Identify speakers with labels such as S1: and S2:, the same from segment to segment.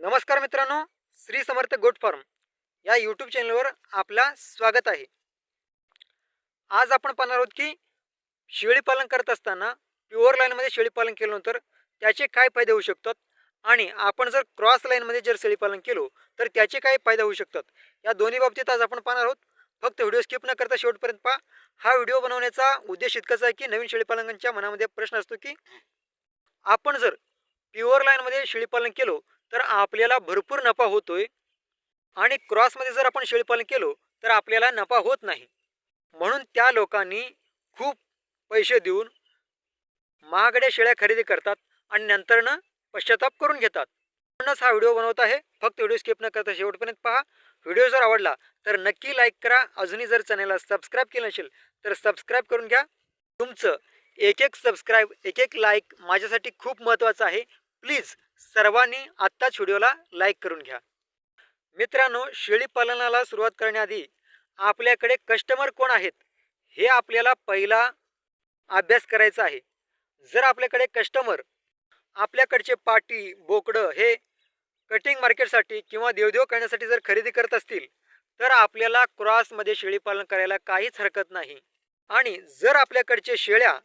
S1: नमस्कार मित्रांनो Shri Samarth goat farm या यूट्यूब चॅनलवर आपला स्वागत आहे. आज आपण पाहणार आहोत की शेळी पालन करत असताना प्युअर लाईनमध्ये शेळी पालन केल्यानंतर त्याचे काय फायदे होऊ शकतात आणि आपण जर क्रॉस लाईनमध्ये जर शेळी पालन केलो तर त्याचे काय फायदे होऊ शकतात? या दोन्ही बाबतीत आज आपण पाहणार आहोत. फक्त व्हिडिओ स्किप न करता शेवटपर्यंत पहा. हा व्हिडिओ बनवण्याचा उद्देश इतकाच आहे की नवीन शेळीपालकांच्या मनामध्ये प्रश्न असतो की आपण जर प्युअर लाईनमध्ये शेळीपालन केलो तर आपल्याला भरपूर नफा होतोय. आणि क्रॉसमध्ये जर आपण शेळीपालन केलो तर आपल्याला नफा होत नाही. म्हणून त्या लोकांनी खूप पैसे देऊन महागड्या शेळ्या खरेदी करतात आणि नंतरनं पश्चाताप करून घेतात. म्हणूनच हा व्हिडिओ बनवत आहे. फक्त व्हिडिओ स्किप न करता शेवटपर्यंत पहा. व्हिडिओ जर आवडला तर नक्की लाईक करा. अजूनही जर चॅनलला सबस्क्राईब केलं नसेल तर सबस्क्राईब करून घ्या. तुमचं एक एक सबस्क्राईब एक एक लाईक माझ्यासाठी खूप महत्त्वाचं आहे. प्लीज सर्वांनी आत्ताच व्हिडिओला लाईक करून घ्या. मित्रांनो शेळी पालनाला सुरुवात करण्याआधी आपल्याकडे कस्टमर कोण आहेत हे आपल्याला पहिला अभ्यास करायचा आहे. जर आपल्याकडे कस्टमर आपल्याकडचे पाटी बोकडं हे कटिंग मार्केटसाठी किंवा देवदेव करण्यासाठी जर खरेदी करत असतील तर आपल्याला क्रॉसमध्ये शेळी पालन करायला काहीच हरकत नाही. आणि जर आपल्याकडचे शेळ्या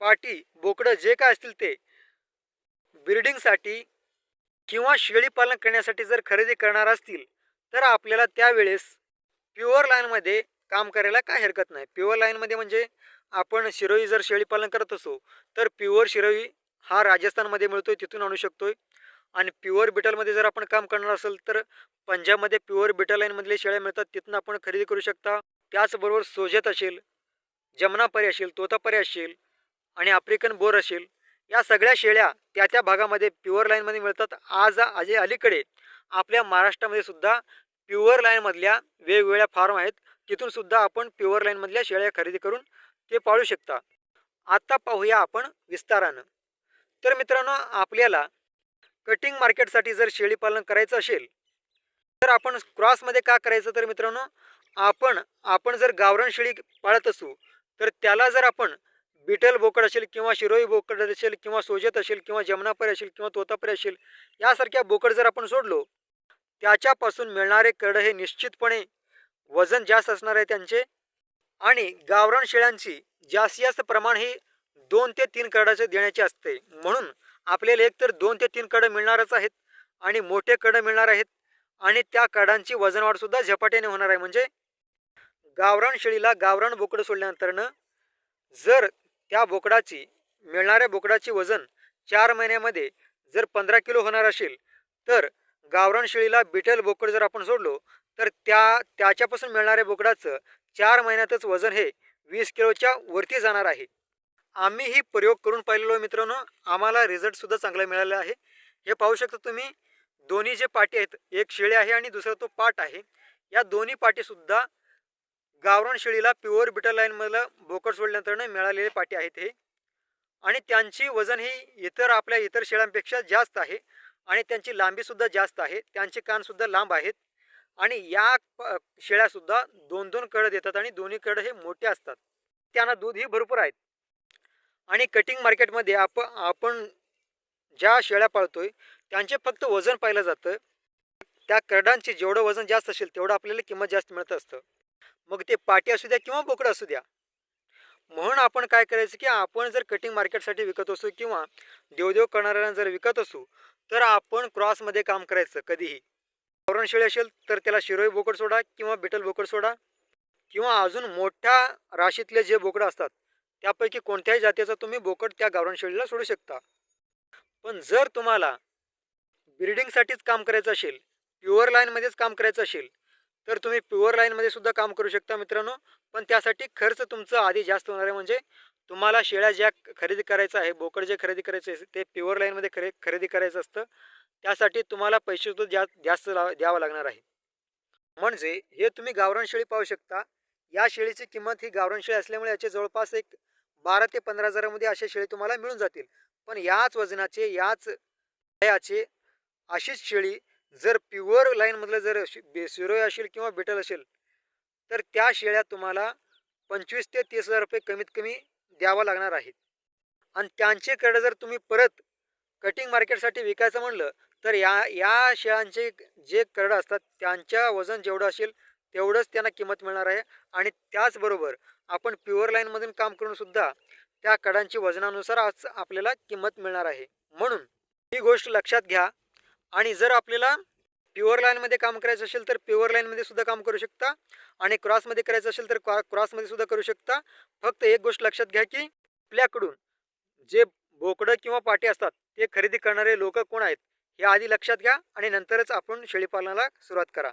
S1: पाटी बोकडं जे काय असतील ते ब्रिडिंगसाठी किंवा शेळीपालन करण्यासाठी जर खरेदी करणार असतील तर आपल्याला त्यावेळेस प्युअर लाईनमध्ये काम करायला काय हरकत नाही. प्युअर लाईनमध्ये म्हणजे आपण शिरोई जर शेळीपालन करत असो तर प्युअर शिरोई हा राजस्थानमध्ये मिळतोय तिथून आणू शकतोय. आणि प्युअर बिटलमध्ये जर आपण काम करणार असेल तर पंजाबमध्ये प्युअर बिटल लाईनमधले शेळ्या मिळतात तिथून आपण खरेदी करू शकता. त्याचबरोबर सोजत असेल जमनापरी असेल तोतापरी असेल आणि आफ्रिकन बोर असेल या सगळ्या शेळ्या त्या त्या भागामध्ये प्युअर लाईनमध्ये मिळतात. आज आज अलीकडे आपल्या महाराष्ट्रामध्ये सुद्धा प्युअर लाईनमधल्या वेगवेगळ्या फार्म आहेत. तिथून सुद्धा आपण प्युअर लाईनमधल्या शेळ्या खरेदी करून ते पाळू शकता. आता पाहूया आपण विस्तारानं. तर मित्रांनो आपल्याला कटिंग मार्केटसाठी जर शेळी पालन करायचं असेल तर आपण क्रॉसमध्ये का करायचं? तर मित्रांनो आपण आपण जर गावरान शेळी पाळत असू तर त्याला जर आपण बिटल बोकड असेल किंवा शिरोई बोकड असेल किंवा सोजत असेल किंवा जमनापरी असेल किंवा तोतापरी असेल यासारख्या बोकड जर आपण सोडलो त्याच्यापासून मिळणारे करड हे निश्चितपणे वजन जास्त असणार आहे त्यांचे. आणि गावरान शेळ्यांची जास्तीत जास्त प्रमाण हे दोन ते तीन करडाचे देण्याचे असते. म्हणून आपल्याला एक तर दोन ते तीन कडं मिळणारच आहेत आणि मोठे कडं मिळणार आहेत आणि त्या कडांची वजनवाढसुद्धा झपाट्याने होणार आहे. म्हणजे गावरान शेळीला गावरान बोकडं सोडल्यानंतरनं जर त्या बोकडाची मिळणाऱ्या बोकडाची वजन चार महिन्यामध्ये जर पंधरा किलो होणार असेल तर गावरान शेळीला बिटल बोकड जर आपण सोडलो तर त्या त्याच्यापासून मिळणाऱ्या बोकडाचं चार महिन्यातच वजन हे वीस किलोच्या वरती जाणार आहे. आम्ही ही प्रयोग करून पाहिलेलो मित्रांनो आम्हाला रिझल्टसुद्धा चांगला मिळाला आहे. हे पाहू शकता तुम्ही दोन्ही जे पाटी आहेत एक शेळी आहे आणि दुसरा तो पाट आहे. या दोन्ही पाटीसुद्धा गावरान शेळीला प्युअर बिटर लाईनमधलं बोकड सोडल्यानंतर मिळालेले पाटी आहेत हे. आणि त्यांची वजन ही इतर आपल्या इतर शेळ्यांपेक्षा जास्त आहे. आणि त्यांची लांबीसुद्धा जास्त आहे. त्यांचे कानसुद्धा लांब आहेत. आणि या प- शेळ्यासुद्धा दोन दोन कडं देतात आणि दोन्ही कडं हे मोठे असतात. त्यांना दूधही भरपूर आहेत. आणि कटिंग मार्केटमध्ये आप आपण ज्या शेळ्या पाळतोय त्यांचे फक्त वजन पाहिलं जातं. त्या करडांचे जेवढं वजन जास्त असेल तेवढं आपल्याला किंमत जास्त मिळत असतं. मग ते पाटी असू द्या किंवा बोकडं असू द्या. म्हणून आपण काय करायचं की आपण जर कटिंग मार्केटसाठी विकत असू किंवा देवदेव करणाऱ्यांना जर विकत असू तर आपण क्रॉसमध्ये काम करायचं कधीही. गावरान शेळी असेल तर त्याला शिरोई बोकड सोडा किंवा बिटल बोकड सोडा किंवा अजून मोठ्या राशीतले जे बोकडं असतात त्यापैकी कोणत्याही जातीचा तुम्ही बोकड त्या गावरण शेळीला सोडू शकता. पण जर तुम्हाला ब्रिडिंगसाठीच काम करायचं असेल प्युअर लाईनमध्येच काम करायचं असेल तर तुम्ही प्युअर लाईनमध्ये सुद्धा काम करू शकता मित्रांनो. पण त्यासाठी खर्च तुमचा आधी जास्त होणार आहे. म्हणजे तुम्हाला शेळ्या ज्या खरेदी करायचं आहे बोकड जे खरेदी करायचे ते प्युअर लाईनमध्ये खरे खरेदी करायचं असतं. त्यासाठी तुम्हाला पैसे सुद्धा जास्त जास्त ला द्यावं लागणार आहे. म्हणजे हे तुम्ही गावरान शेळी पाहू शकता. या शेळीची किंमत ही गावरान शेळी असल्यामुळे याचे जवळपास एक बारा ते पंधरा हजारामध्ये अशा शेळी तुम्हाला मिळून जातील. पण याच वजनाचे याच वयाचे अशीच शेळी जर प्युअर लाईनमधलं जर शि- बे- असेल किंवा बेटल असेल तर त्या शेळ्या तुम्हाला पंचवीस ते तीस हजार रुपये कमीत कमी द्यावा लागणार आहेत. आणि त्यांचे कडे जर तुम्ही परत कटिंग मार्केटसाठी विकायचं म्हणलं तर या या शेळ्यांचे जे करडं असतात त्यांच्या वजन जेवढं असेल तेवढंच त्यांना किंमत मिळणार आहे. आणि त्याचबरोबर आपण प्युअर लाईनमधून काम करून सुद्धा त्या कडांची वजनानुसार आज आपल्याला किंमत मिळणार आहे. म्हणून ही गोष्ट लक्षात घ्या. आणि जर आपल्याला प्युअर लाईनमध्ये काम करायचं असेल तर प्युअर लाईनमध्ये सुद्धा काम करू शकता. आणि क्रॉसमध्ये करायचं असेल तर क्रॉ क्रॉसमध्ये सुद्धा करू शकता. फक्त एक गोष्ट लक्षात घ्या की आपल्याकडून जे बोकडं किंवा पाटे असतात ते खरेदी करणारे लोक कोण आहेत हे आधी लक्षात घ्या आणि नंतरच आपण शेळीपालनाला सुरुवात करा.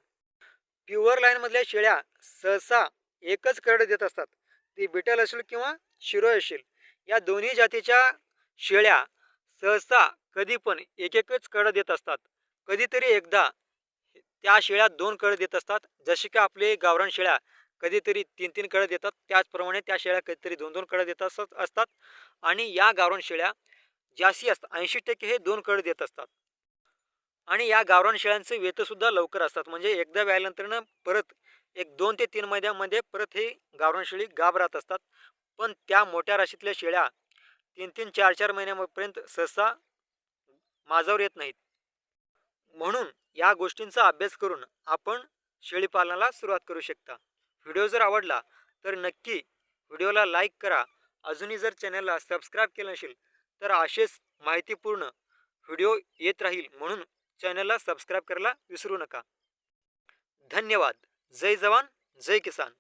S1: प्युअर लाईनमधल्या शेळ्या सहसा एकच करड देत असतात. ती बिटल असेल किंवा शिरोय असेल. या दोन्ही जातीच्या शेळ्या सहसा कधी पण एक एकच कड देत असतात. कधीतरी एकदा त्या शेळ्या दोन कड देत असतात. जसे की आपले गावरान शेळ्या कधीतरी तीन तीन कड देतात. त्याचप्रमाणे त्या शेळ्या कधीतरी दोन दोन कड देत असत असतात. आणि या गावरान शेळ्या जास्ती असतात ऐंशी टक्के हे दोन कड देत असतात. आणि या गावरान शेळ्यांचे वेतसुद्धा लवकर असतात. म्हणजे एकदा व्याल्यानंतरनं परत एक दोन ते तीन महिन्यामध्ये परत हे गावरान शेळी गाब राहत असतात. पण त्या मोठ्या राशीतल्या शेळ्या तीन तीन चार चार महिन्यापर्यंत सहसा माझावर येत नाहीत. म्हणून या गोष्टींचा अभ्यास करून आपण शेळीपालनाला सुरुवात करू शकता. व्हिडिओ जर आवडला तर नक्की व्हिडिओला लाईक करा. अजूनही जर चॅनलला सबस्क्राईब केलं नसेल तर असेच माहितीपूर्ण व्हिडिओ येत राहील म्हणून चॅनलला सबस्क्राईब करायला विसरू नका. धन्यवाद. जय जवान जय किसान.